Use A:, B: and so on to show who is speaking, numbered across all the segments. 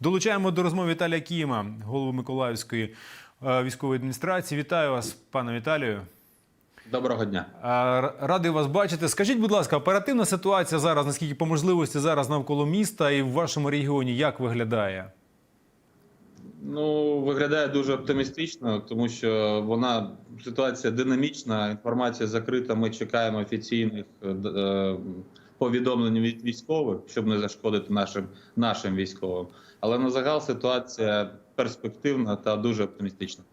A: Долучаємо до розмови Віталія Кіма, голову Миколаївської е, військової адміністрації. Вітаю вас, пане Віталію.
B: Доброго дня.
A: Радий вас бачити. Скажіть, будь ласка, оперативна ситуація зараз, наскільки по можливості зараз навколо міста і в вашому регіоні як виглядає?
B: Ну виглядає дуже оптимістично, тому що вона ситуація динамічна, інформація закрита. Ми чекаємо офіційних е, повідомлень від військових, щоб не зашкодити нашим нашим військовим. Але на загал ситуація перспективна та дуже оптимістична.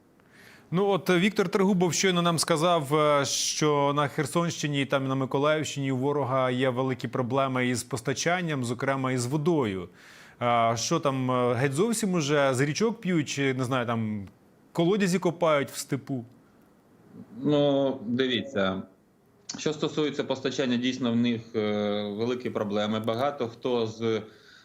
A: Ну от е, Віктор Трегубов щойно нам сказав, е, що на Херсонщині і там на Миколаївщині у ворога є великі проблеми із постачанням, зокрема із водою. Що там е, геть зовсім уже з річок п'ють, чи не знаю, там колодязі копають в степу?
B: Ну, дивіться, що стосується постачання, дійсно в них е, великі проблеми. Багато хто з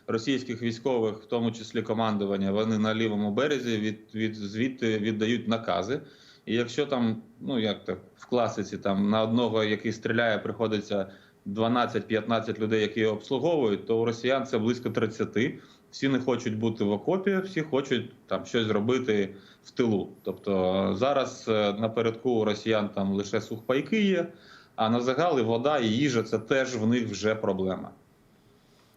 B: російських військових, в тому числі командування, вони на лівому березі від, від звідти віддають накази. І якщо там, ну як так, в класиці, там на одного, який стріляє, приходиться 12-15 людей, які його обслуговують, то у росіян це близько 30. Всі не хочуть бути в окопі, всі хочуть там щось зробити в тилу. Тобто зараз е, напередку у росіян там лише сухпайки є, а на загал і вода і їжа це теж в них вже проблема.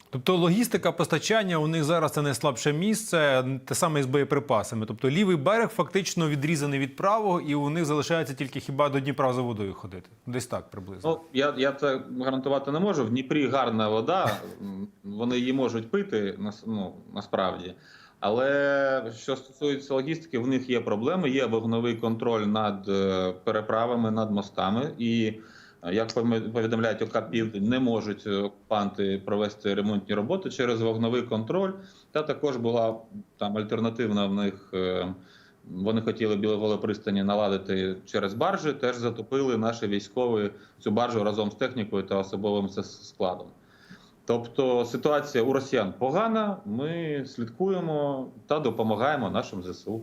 A: Тобто логістика постачання у них зараз це найслабше місце, те саме і з боєприпасами. Тобто лівий берег фактично відрізаний від правого, і у них залишається тільки хіба до Дніпра за водою ходити. Десь так приблизно.
B: Ну я, я це гарантувати не можу. В Дніпрі гарна вода, вони її можуть пити ну, насправді. Але що стосується логістики, в них є проблеми. Є вогновий контроль над е, переправами, над мостами. І як повідомляють ОК Південь, не можуть окупанти провести ремонтні роботи через вогновий контроль. Та також була там альтернативна в них. е, Вони хотіли Білоголе пристані наладити через баржі. Теж затопили наші військові цю баржу разом з технікою та особовим складом. Тобто ситуація у росіян погана. Ми слідкуємо та допомагаємо нашим ЗСУ.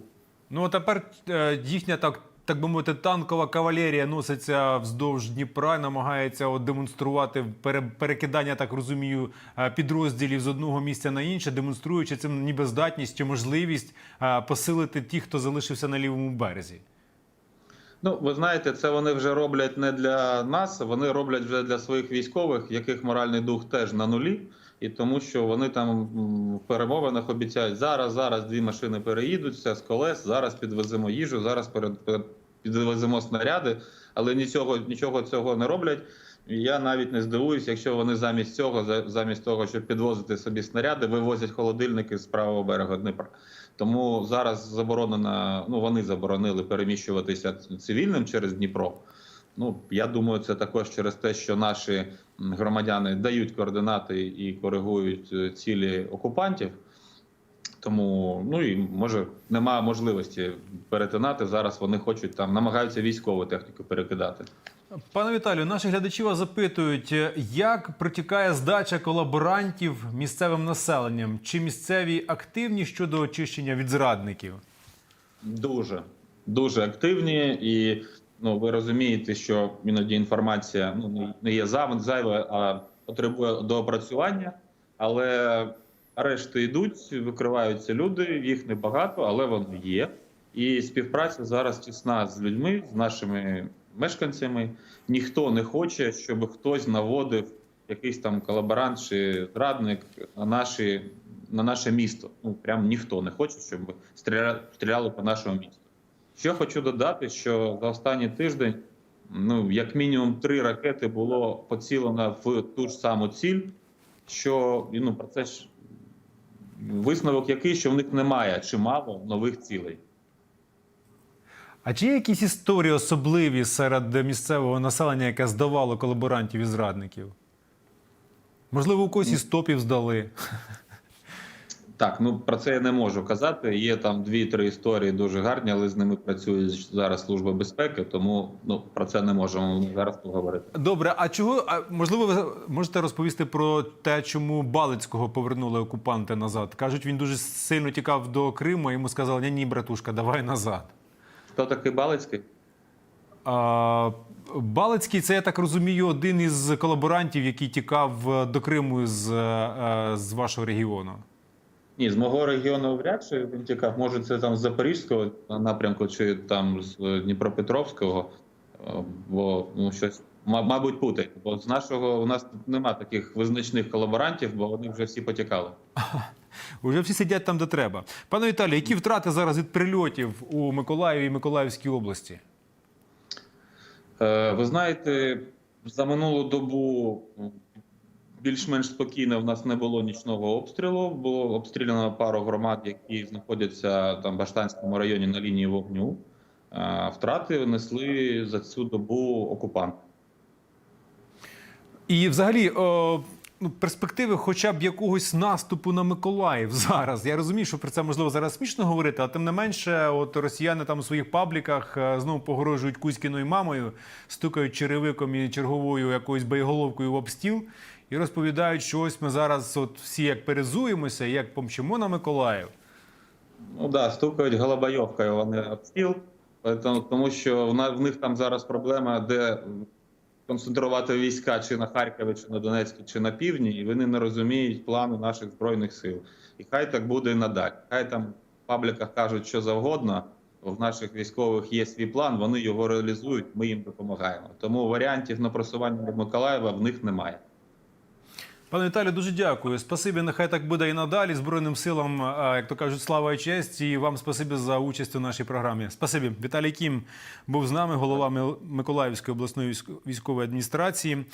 A: Ну тепер е, їхня так. Так би мовити, танкова кавалерія носиться вздовж Дніпра, намагається демонструвати пере- перекидання, так розумію, е, підрозділів з одного місця на інше, демонструючи цим ніби здатність чи можливість е, посилити тих, хто залишився на лівому березі.
B: Ну, ви знаєте, це вони вже роблять не для нас, вони роблять вже для своїх військових, яких моральний дух теж на нулі, і тому що вони там в перемовинах обіцяють зараз, зараз дві машини переїдуть, все з колес, зараз підвеземо їжу, зараз підвеземо снаряди, але нічого, нічого цього не роблять. І Я навіть не здивуюся, якщо вони замість цього, замість того, щоб підвозити собі снаряди, вивозять холодильники з правого берега Дніпра. Тому зараз заборонено, ну вони заборонили переміщуватися цивільним через Дніпро. Ну я думаю, це також через те, що наші громадяни дають координати і коригують е, цілі окупантів. Тому ну і може немає можливості перетинати. Зараз вони хочуть там, намагаються військову техніку перекидати.
A: Пане Віталію, наші глядачі вас запитують, як протікає здача колаборантів місцевим населенням? Чи місцеві активні щодо очищення від зрадників?
B: Дуже дуже активні, і ну ви розумієте, що іноді інформація ну не є зайва, а потребує доопрацювання. Але арешти йдуть, викриваються люди. Їх небагато, але вони є. І співпраця зараз тісна з людьми, з нашими мешканцями. Ніхто не хоче, щоб хтось наводив якийсь там колаборант чи зрадник на наші на наше місто. Ну прям ніхто не хоче, щоб стріляли, по нашому місту. Що хочу додати, що за останній тиждень, ну як мінімум три ракети було поцілено в ту ж саму ціль, що ну про це ж висновок який, що в них немає чимало нових цілей.
A: А чи є якісь історії особливі серед місцевого населення, яке здавало колаборантів і зрадників? Можливо, у когось із топів здали.
B: Так, ну про це я не можу казати. Є там дві-три історії дуже гарні, але з ними працює зараз служба безпеки, тому ну про це не можемо зараз поговорити.
A: Добре, а чого а можливо, ви можете розповісти про те, чому Балицького повернули окупанти назад? Кажуть, він дуже сильно тікав до Криму, а йому сказали: ні, ні, братушка, давай назад.
B: Хто такий Балицький?
A: А, Балицький, це я так розумію, один із колаборантів, який тікав е, до Криму з, е, з вашого регіону.
B: Ні, з мого регіону вряд чи він тікав. Може, це там з Запорізького напрямку, чи там з е, Дніпропетровського, Е, бо ну щось. Мабуть, путають. Бо з нашого у нас тут нема таких визначних колаборантів, бо вони вже всі потікали.
A: Уже всі сидять там, де треба. Пане Віталію, які втрати зараз від прильотів у Миколаєві і Миколаївській області?
B: Е, Ви знаєте, за минулу добу більш-менш спокійно в нас не було нічного обстрілу. Було обстріляно пару громад, які знаходяться там в Баштанському районі на лінії вогню. Е, Втрати несли за цю добу окупанти.
A: І взагалі. О... Ну, перспективи хоча б якогось наступу на Миколаїв зараз. Я розумію, що про це можливо зараз смішно говорити, але тим не менше, от росіяни там у своїх пабліках е, знову погрожують Кузькіною мамою, стукають черевиком і черговою якоюсь боєголовкою в обстіл і розповідають, що ось ми зараз от всі як перезуємося, як помчимо на Миколаїв.
B: Ну да, стукають голобайовкою вони об стіл, Поэтому- тому що в них там зараз проблема, де концентрувати війська чи на Харкові, чи на Донецьку, чи на півдні, і вони не розуміють плану наших збройних сил. І хай так буде і надалі. Хай там в пабліках кажуть, що завгодно. В наших військових є свій план, вони його реалізують, ми їм допомагаємо. Тому варіантів на просування Миколаєва в них немає.
A: Пане Віталію, дуже дякую. Спасибі, нехай так буде і надалі. Збройним силам, як то кажуть, слава і честь. І вам спасибі за участь у нашій програмі. Спасибі. Віталій Кім був з нами, голова Миколаївської обласної військової адміністрації.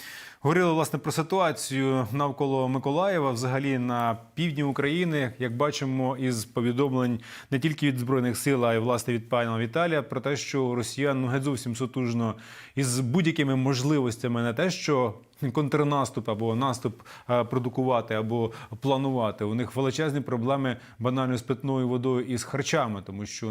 A: Говорили власне про ситуацію навколо Миколаєва, взагалі на півдні України. Як бачимо, із повідомлень не тільки від збройних сил, а й власне від пана Віталія про те, що росіян ну геть зовсім сутужно із будь-якими можливостями не те, що контрнаступ або наступ е, продукувати або планувати. У них величезні проблеми банально з питною водою і з харчами, тому що